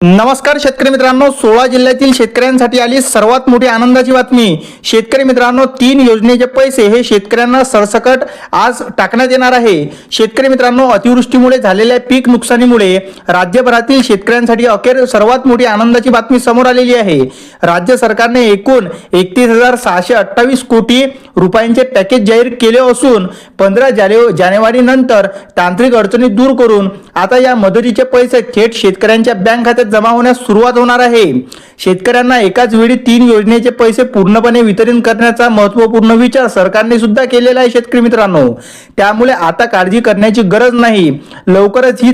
नमस्कार शेतकरी मित्रांनो सोळा जिल्ह्यातील शेतकऱ्यांसाठी आली सर्वात मोठी आनंदाची बातमी. शेतकरी मित्रांनो तीन योजनेचे पैसे हे शेतकऱ्यांना सरसकट आज टाकण्यात येणार आहे. शेतकरी मित्रांनो अतिवृष्टीमुळे झालेल्या पीक नुकसानीमुळे राज्यभरातील शेतकऱ्यांसाठी अखेर सर्वात मोठी आनंदाची बातमी समोर आलेली आहे. राज्य सरकारने एकूण एकतीस हजार सहाशे अठ्ठावीस कोटी रुपयांचे पॅकेज जाहीर केले असून पंधरा जानेवारी नंतर तांत्रिक अडचणी दूर करून आता या मदतीचे पैसे थेट शेतकऱ्यांच्या बँक खात्यात जमा होण्यास सुरुवात होणार आहे. शेतकऱ्यांना एकाच वेळी तीन योजनेचे पैसे पूर्णपणे वितरित करण्याचा महत्त्वपूर्ण विचार सरकारने सुद्धा केलेला आहे शेतकरी मित्रांनो. त्यामुळे आता काळजी करण्याची गरज नाही. लवकरच ही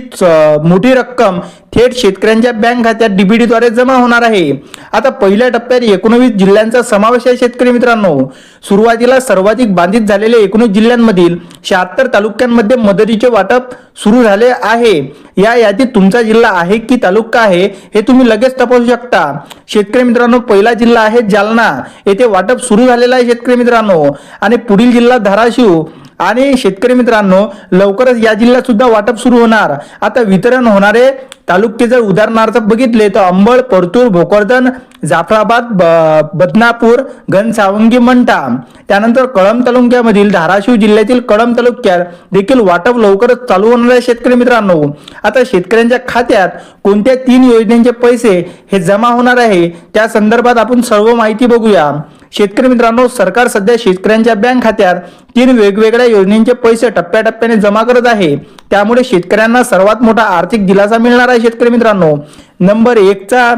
मोठी रक्कम थेट शेतकऱ्यांच्या बँक खात्यात डीबीडीद्वारे जमा होणार आहे. आता पहिल्या टप्प्यात एकोणवीस जिल्ह्यांचा समावेश आहे शेतकरी मित्रांनो. सुरुवातीला सर्वाधिक बाधित झालेल्या एकोणीस जिल्ह्यांमधील शहात्तर तालुक्यांमध्ये मदतीचे वाटप सुरू झाले आहे. या यादीत तुमचा जिल्हा आहे की तालुका आहे हे तुम्ही लगेच तपासू शकता. शेतकरी मित्रांनो पहिला जिल्हा आहे जालना. येथे वाटप सुरू झालेलं आहे शेतकरी मित्रांनो. आणि पुढील जिल्हा धाराशिव. आणि शेतकरी मित्रांनो लवकरच या जिल्ह्यात सुद्धा वाटप सुरू होणार. आता वितरण होणारे तालुके जर उदाहरणार्थ बघितले तर अंबळ परतूर भोकरदन जाफराबाद ब- बदनापूर घनसावंगी मंठा. त्यानंतर कळंब तालुक्यामधील धाराशिव जिल्ह्यातील कळंब तालुक्यात देखील वाटप लवकरच चालू होणार आहे शेतकरी मित्रांनो. आता शेतकऱ्यांच्या खात्यात कोणत्या तीन योजनेचे पैसे हे जमा होणार आहे? त्या संदर्भात आपण सर्व माहिती बघूया. शेतकरी मित्रांनो सरकार सध्या शेतकऱ्यांच्या बँक खात्यात तीन वेगवेगळ्या योजनेचे पैसे टप्प्याटप्प्याने जमा करत आहे. त्यामुळे शेतकऱ्यांना सर्वात मोठा आर्थिक दिलासा मिळणार आहे शेतकरी मित्रांनो. नंबर एकचा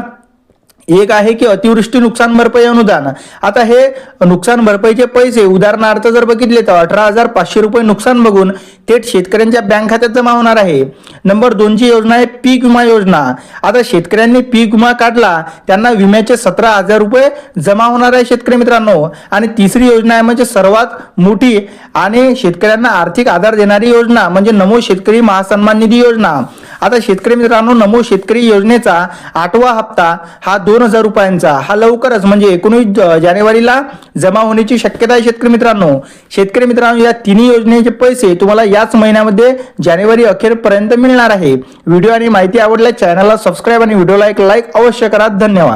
एक आहे की अतिवृष्टी नुकसान भरपाई अनुदान. आता हे नुकसान भरपाईचे पैसे उदाहरणार्थ जर बघितले तर अठरा हजार पाचशे रुपये नुकसान बघून थेट शेतकऱ्यांच्या बँक खात्यात जमा होणार आहे. नंबर दोनची योजना आहे पीक विमा योजना. आता शेतकऱ्यांनी पीक विमा काढला त्यांना विम्याचे सतरा हजार रुपये जमा होणार आहे शेतकरी मित्रांनो. आणि तिसरी योजना आहे म्हणजे सर्वात मोठी आणि शेतकऱ्यांना आर्थिक आधार देणारी योजना म्हणजे नमो शेतकरी महासन्मान निधी योजना. आता शेतकरी मित्रांनो नमो शेतकरी योजनेचा आठवा हप्ता हा दोन दोन हजार रुपयांचा. हा लवकरच म्हणजे एकोणीस जानेवारीला जमा होण्याची शक्यता आहे शेतकरी मित्रांनो. शेतकरी मित्रांनो या तिन्ही योजनेचे पैसे तुम्हाला याच महिन्यामध्ये जानेवारी अखेरपर्यंत मिळणार आहे. व्हिडिओ आणि माहिती आवडल्यास चॅनलला सबस्क्राईब आणि व्हिडिओला एक लाईक अवश्य करा. धन्यवाद.